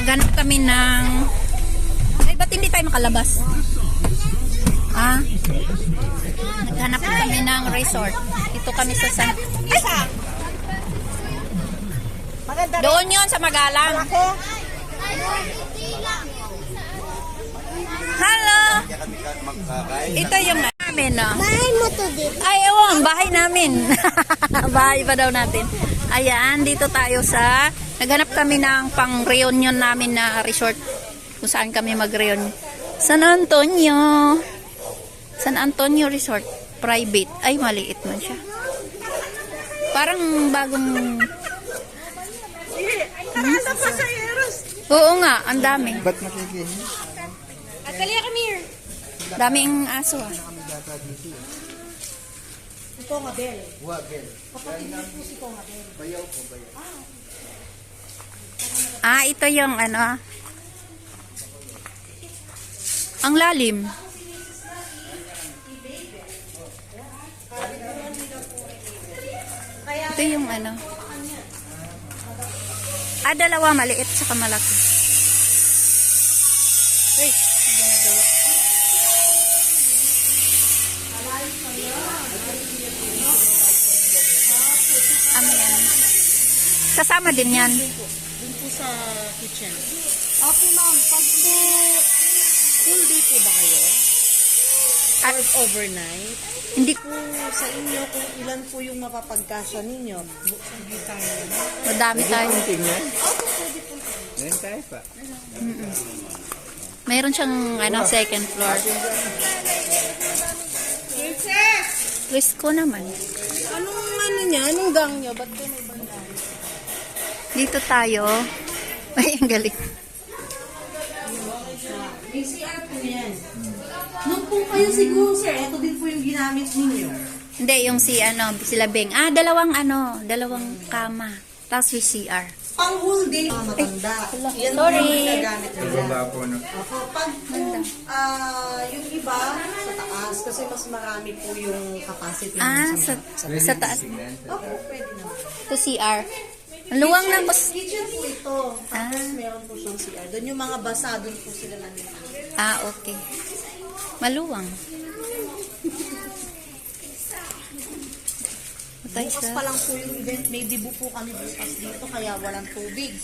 Naghanap kami ng... Ay, ba't hindi tayo makalabas? Ah? Naghanap kami ng resort. Ito kami sa San... Ay! Doon yun sa Magalang. Hello! Ito yung namin, no? Bahay mo to dito. Ay, ewan, bahay namin. bahay pa daw natin. Ayan, dito tayo sa... Naghanap kami ng pang-reunion namin na resort. Kung saan kami mag-reunion. San Antonio. San Antonio Resort. Private. Ay, maliit man siya. Parang bagong... Eros. Oo nga, ang dami. Ba't makikinig? Atalia, come here. Daming aso ah. Ito nga, Bel. Wa, Bel. Ah, ito yung ano. Ang lalim. Ito yung ano. Ah, dalawa maliit sa malaki. Uy, hindi nagawa. Ano yan? Kasama din yan. Po sa kitchen. Opo, ma'am. Pag po, full day po ba kayo? Or overnight? hindi Po sa inyo, kung ilan po yung mapapagkasya ninyo? Niyo tayo. madami tayo. Tingnan. Yan tayo pa. Mayroon siyang ano, second floor. Princess! Risk ko naman. Anong ano niya? Anong gang niya? Ba't ka may banda? Dito tayo. Ay, ang galing. May CR po yan. Nung po kayo siguro, sir, ito din po yung ginamit ninyo. Hindi, yung si ano, sila Beng. Ah, dalawang ano, dalawang kama. Tapos yung CR. Pang whole day, mga matanda. Yan po sorry. yung ginagamit nila. Baba po, no? Opo, pag po, ah, yung iba, sa taas, kasi mas marami po yung capacity. Ah, sa, sa taas. Opo, pwede naman. Ito CR. Ang luwang na bus. Kitchen po ito. Ah. Meron po siyang CR. Doon yung mga basa, doon po sila nandito. Ah, okay. Maluwang. Matay Bukas pa lang po yung event. May dibu po kami bukas dito, kaya walang tubig.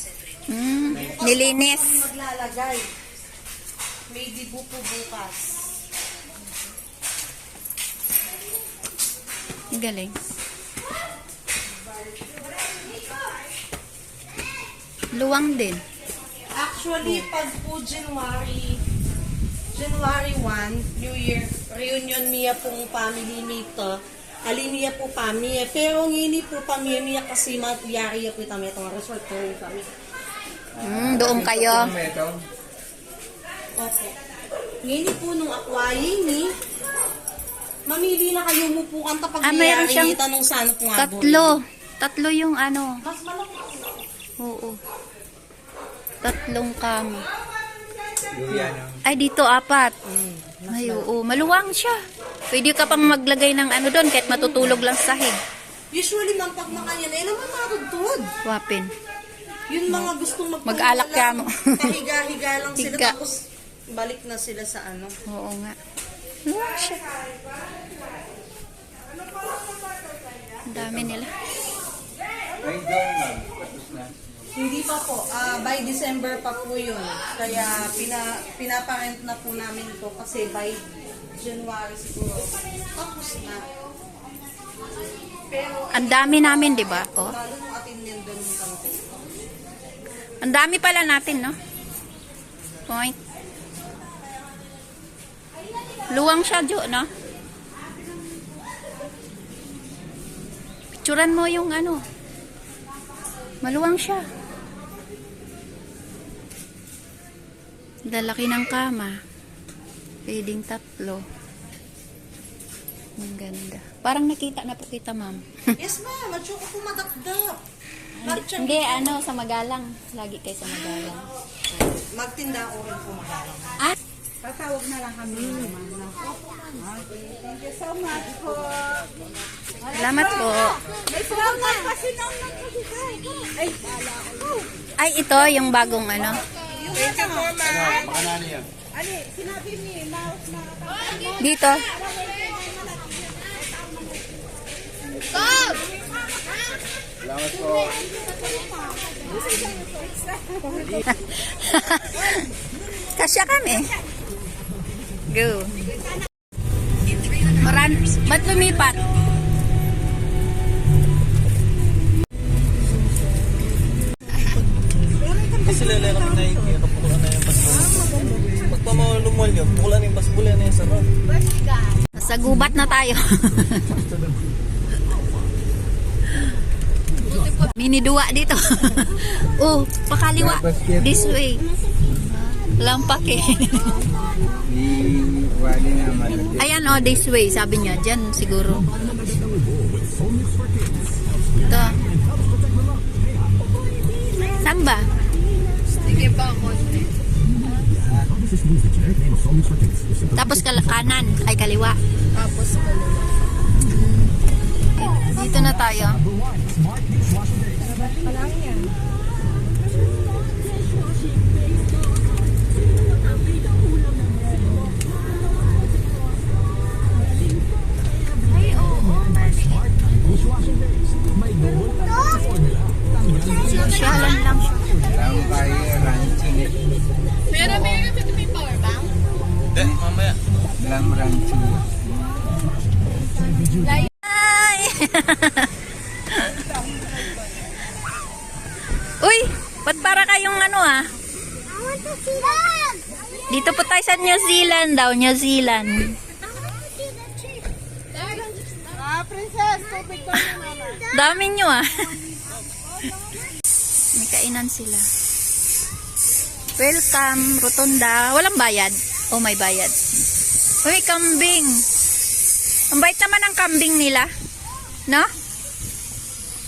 Mm, nilinis. Maglalagay. May dibu po bukas. Galing. Luwang din. Actually, pag po January, January 1, New Year, reunion niya pong family nito. Ali niya po pami. Pero ngini po pami niya kasi matiyari po kami itong resort po rin kami. Mm, doon kayo. Opo. Ngini po nung akwayi ni, mamili na kayo mo po kanta pag Ah, mayroon siyang tanong saan po nga. Tatlo. Tatlo yung ano. Mas malakas. Oo. Tatlong kama. Ay, dito apat. Ay, oo. Maluwang siya. Pwede ka pang maglagay ng ano doon kahit matutulog lang sa sahig. Usually, mang pag makanya na, naman matutod. Wapin. Yun mga gustong Mag-alak ka mo. Pahiga-higa lang sila Higa. tapos balik na sila sa ano. Oo nga. Maluwang siya. Ang dami nila. Ay, doon, ma'am. Tapos na. Hindi pa po. Ah, by December pa po yun. Kaya pina, pinaparent na po namin ito kasi by January siguro. Tapos na. Pero Ang dami namin, di ba? Oh. lalo nung atin yan doon yung kampo. Ang dami pala natin, no? Point. Luwang siya, Jo, no? Picturan mo yung ano. Maluwang siya. Dalaki ng kama. Pwedeng tatlo. Ang ganda. Parang nakita na po kita, ma'am. yes ma'am, at saka po madakdak. Hindi, ano, sa Magalang. Lagi kayo sa Magalang. Magtinda ako rin po magalang. Ah, Tatawag na lang kami. No? Thank you so much po. salamat po. May sumunod kasi nung nagbibigay. Ay, ko. Ay, ito yung bagong ano. Thank you po, ma'am. Makanani yan. Ani, sinabi ni Mouse na Dito. Salamat po. Kasya kami. Go. Maran, ba't lumipat? Tayo. Mini duwa dito. oh, pakaliwa. This way. Lampak eh. Ayan oh, this way. Sabi niya, dyan siguro. Ito. Saan ba? Tapos kal- kanan, ay kaliwa. Tapos kaliwa. Dito na tayo. Syalan New Zealand daw, New Zealand. Ah, princess, tubig ko na mama. Dami nyo ah. May kainan sila. Welcome, Rotunda. Walang bayad. Oh, may bayad. Uy, kambing. Ang bait naman ng kambing nila. No?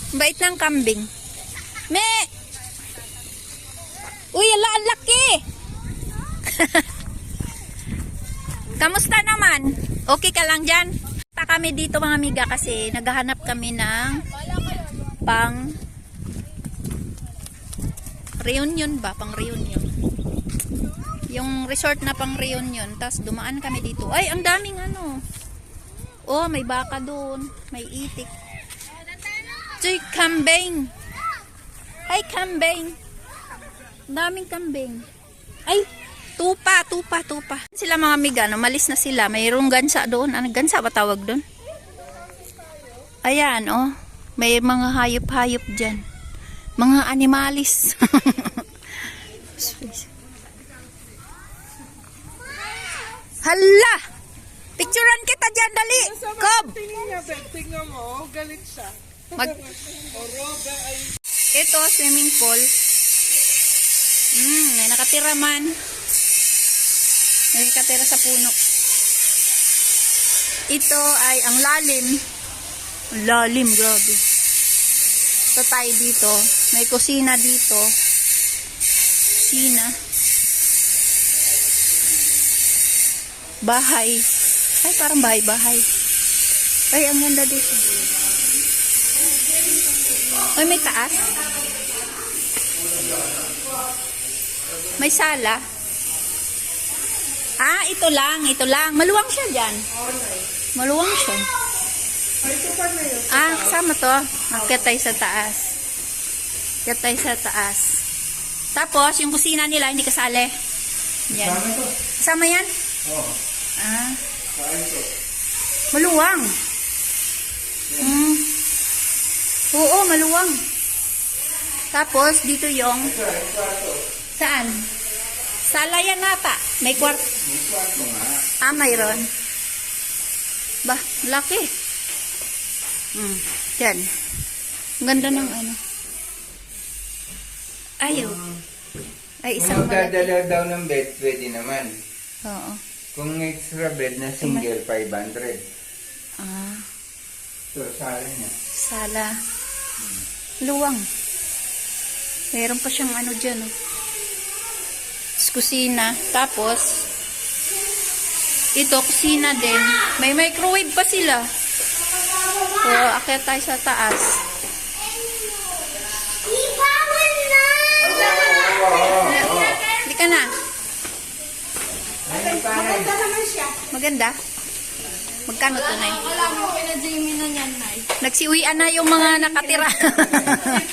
Ang bait ng kambing. Me! Uy, ala, ang laki! Kamusta naman? Okay ka lang dyan? Ta kami dito mga amiga kasi naghahanap kami ng pang reunion ba? Pang reunion. Yung resort na pang reunion. Tapos dumaan kami dito. Ay, ang daming ano. Oh, may baka doon. May itik. Joy, kambing. Ay, kambing. Daming kambing. Ay, tupa, tupa, tupa. Sila mga miga, malis na sila. Mayroong gansa doon. Ano, gansa ba tawag doon? Ayan, oh. May mga hayop-hayop dyan. Mga animalis. Hala! Picturean kita dyan, dali! Kob! Tingnan mo, galit siya. Mag... Ito, swimming pool. Hmm, may nakatira man. May nakatira sa puno. Ito ay ang lalim. Lalim, grabe. Ito tayo dito. May kusina dito. Kusina. Bahay. Ay, parang bahay-bahay. Ay, ang ganda dito. Ay, may taas. May sala. Ah, ito lang, ito lang. Maluwang siya dyan. Maluwang siya. Ah, kasama to. Akyat tayo sa taas. Akyat tayo sa taas. Tapos, yung kusina nila, hindi kasali. Yan. Kasama yan? Oo. Ah. Maluwang. Hmm. Oo, maluwang. Tapos, dito yung... Saan? Sala yan nata. May kwart. Ah, mayroon. Ba, laki. Hmm. Yan. Ang Ganda ng ano. Ayaw. Ay, isang Kung malaki. dadala daw ng bed, pwede naman. Oo. Kung extra bed na single, 500. Ah, So, sala niya. sala. Luwang. Meron pa siyang ano dyan, oh kusina. Tapos, ito, kusina din. May microwave pa sila. So, akyat tayo sa taas. Hindi ka na. Maganda naman siya. Maganda? Magkano to, Nay? Wala mo, pinajimmy na niyan, Nay. Nagsiwian na yung mga nakatira.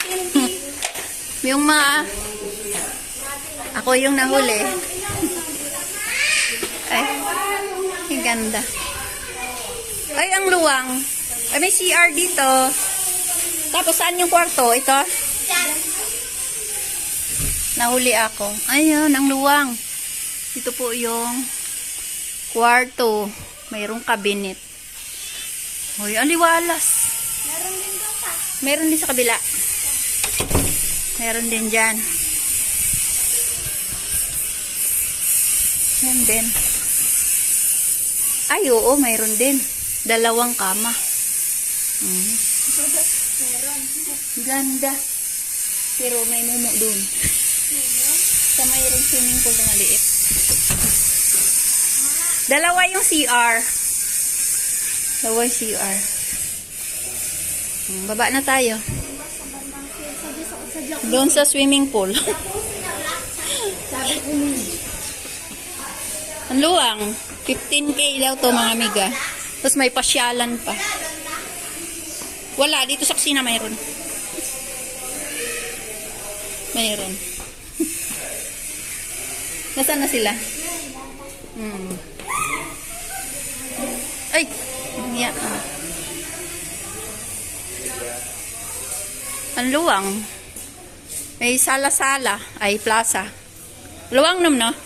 yung mga... Ako yung nahuli. Ay, ang ganda. Ay, ang luwang. Ay, may CR dito. Tapos, saan yung kwarto? Ito? Nahuli ako. Ayun, ang luwang. Ito po yung kwarto. Mayroong cabinet. Hoy, aliwalas. Meron din sa kabila. Meron din dyan. Yan din. Ay, oo, mayroon din. Dalawang kama. Mm. Ganda. Pero may mumu dun. Sa mayroong swimming pool na maliit. Dalawa yung CR. Dalawa yung CR. Mm, Baba na tayo. Doon sa swimming pool. Ang luwang. 15k daw to mga amiga. Tapos may pasyalan pa. Wala. Dito sa kusina mayroon. Mayroon. Nasaan na sila? Hmm. Ay! Yeah. Ang luwang. May sala-sala. Ay, plaza. Luwang nam, no?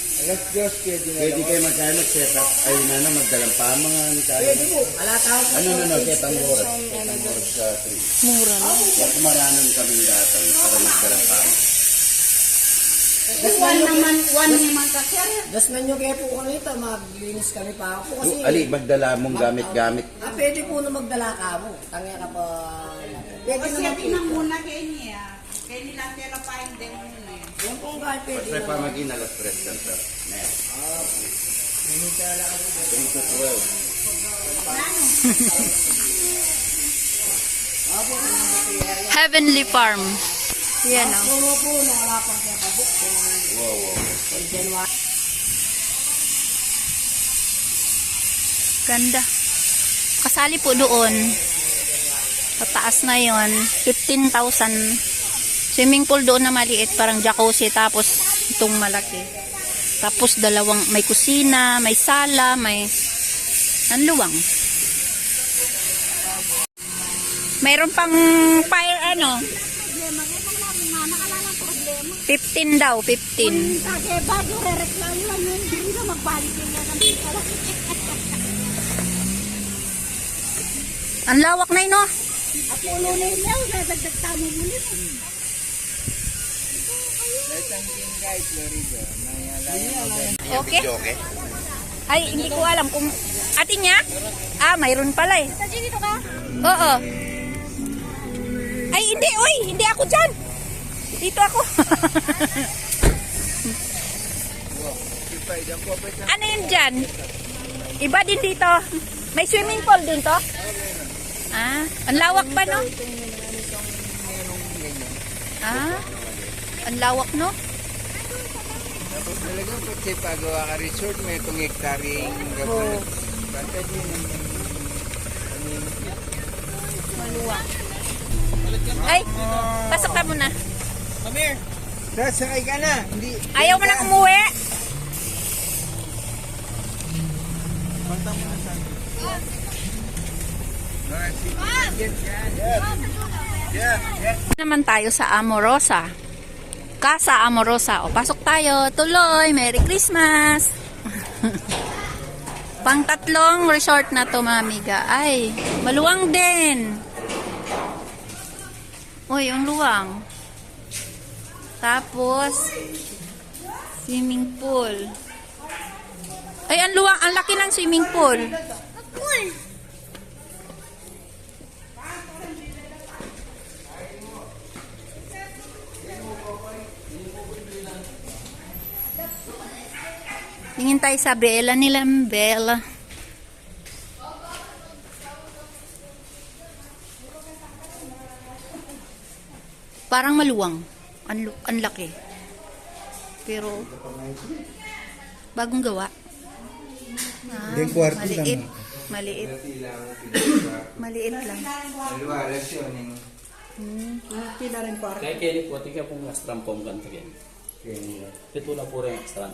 Alas Diyos, pwede na. Pwede kayo magkano mag-set up? Ayun na na, magdalang pamangan. Pwede po. Ano na na, set ang oras. Set ang oras sa 3. Mura lang. Kaya kumaranan kami datang para magdalang pamangan. One naman, one naman kasi. Das na nyo kaya po kami ito, maglinis kami pa ako kasi Ali, magdala mong gamit-gamit. ah, pwede po na magdala ka mo. Tangya ka pa. Pwede Kasi naman natin na muna kay niya. Kaya nila tira pa hindi mo na yun. Yan po kahit pwede naman. pamagin alas 3 kan sir. Next. 3 to 12. Heavenly Farm. Yan o. Puno po na wala pang kaya. Wow, wow. Ganda. Kasali po doon. Sa taas na yon 15,000. Swimming pool doon na maliit, parang jacuzzi. Tapos itong malaki. Tapos dalawang, may kusina, may sala, may ang luwang. Mayroon pang fire ano? 15 daw, 15. Kasi bago re-reklamo lang yun, hindi na magbalik yun yan. Ang lawak na yun, no? Puno na yun, dadagdag tamo muli. Okay. Ay, hindi ko alam kung atin niya? Ah, mayroon pala eh. Kasi dito ka? Oo. Ay, hindi, oy, hindi ako dyan. Dito ako. ano yun dyan? Iba din dito. May swimming pool din to? Ah, ang lawak ba, no? Ah, ang lawak, no? Tapos talagang pag siya pagawa ka resort, may itong hektaring gabon. Basta din Maluwang. Ay, pasok ka muna. Come here. Dahil sakay ka na. Hindi. Ayaw mo na umuwi? naman tayo sa Amorosa. Casa Amorosa. O, pasok tayo. Tuloy. Merry Christmas. Pang tatlong resort na to, mga amiga. Ay, maluwang din. Uy, yung luwang. Tapos, swimming pool. Ay, ang luwang, ang laki ng swimming pool. Tingin tayo sa Bella nila, Bella. Parang maluwang. Ang, ang laki. Pero, bagong gawa. Ah, maliit. Maliit. Maliit lang. Yung Kaya kaya po, tiga pong astram pong kan tiga. Ito na po rin astram.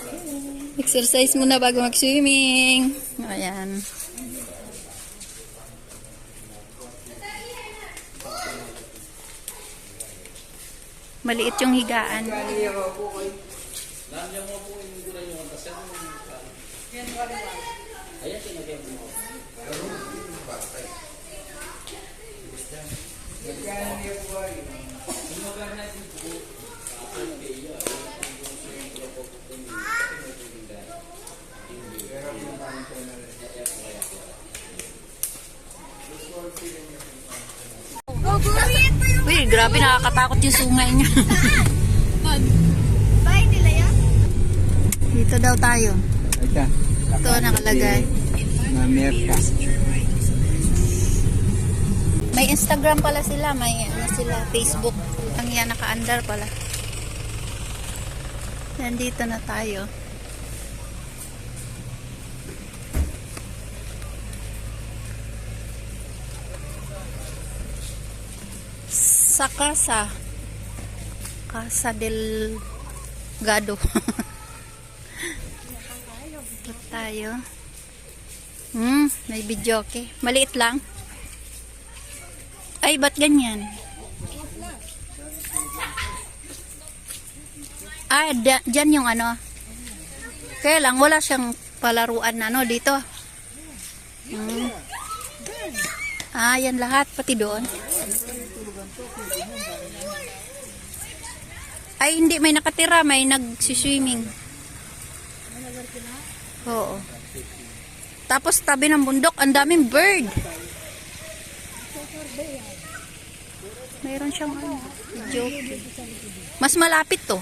Exercise muna bago mag-swimming. Ayan. Maliit yung higaan. Uy, grabe nakakatakot yung sungay niya. Bye nila yan. Dito daw tayo. Ito. Ito nakalagay. Mamerka. May Instagram pala sila, may ano sila, Facebook. Ang yan naka-under pala. Nandito na tayo. Sa casa. Casa del Gado. Ito tayo. Hmm, may video okay. Maliit lang. Ay, ba't ganyan? Ah, dyan yung ano. Kaya lang, wala siyang palaruan na ano dito. Hmm. Ah, yan lahat, pati doon. Ay, hindi, may nakatira, may nagsiswimming. Oo. Tapos tabi ng bundok, ang daming bird. Mayroon siyang ano, joke. Mas malapit to.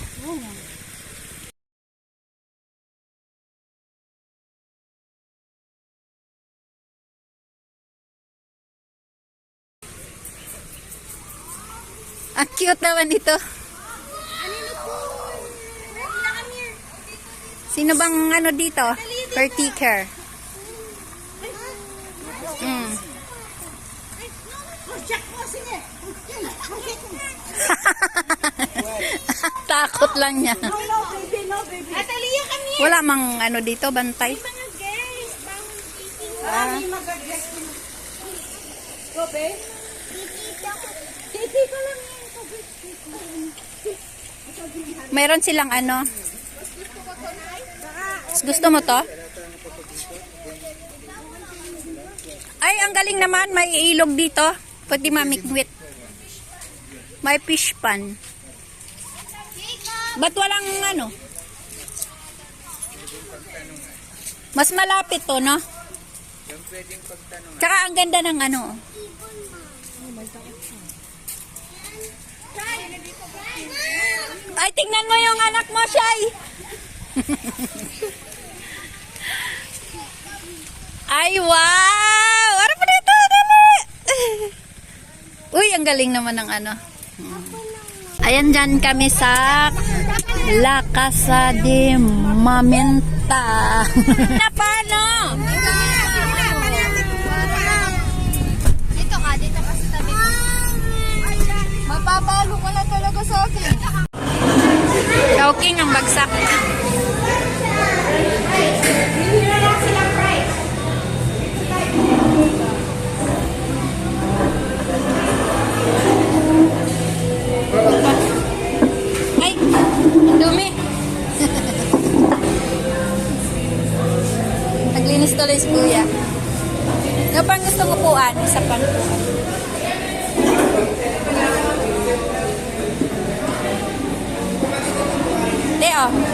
Ang cute naman ito. Sino bang ano dito? Caretaker. Mm. Takot lang niya. Wala mang ano dito, bantay. Ah, Titi ko lang yan. mayroon silang ano. Gusto mo to? Ay, ang galing naman. May ilog dito. Pwede mamikwit. May fish pan. Ba't walang ano? Mas malapit to, no? Tsaka ang ganda ng ano. Ay, tingnan mo yung anak mo, Shai. Ay, wow! Ano pa dito? Dali! Uy, ang galing naman ng ano. Ayan dyan kami sa La Casa de Mamenta. na paano? Dito ka, dito ka sa tabi ko. Mapapalo ka na talaga sa akin. Chowking ang bagsak. Tuloy si kuya. Ano pang gustong upuan? Isa pang upuan. Teo.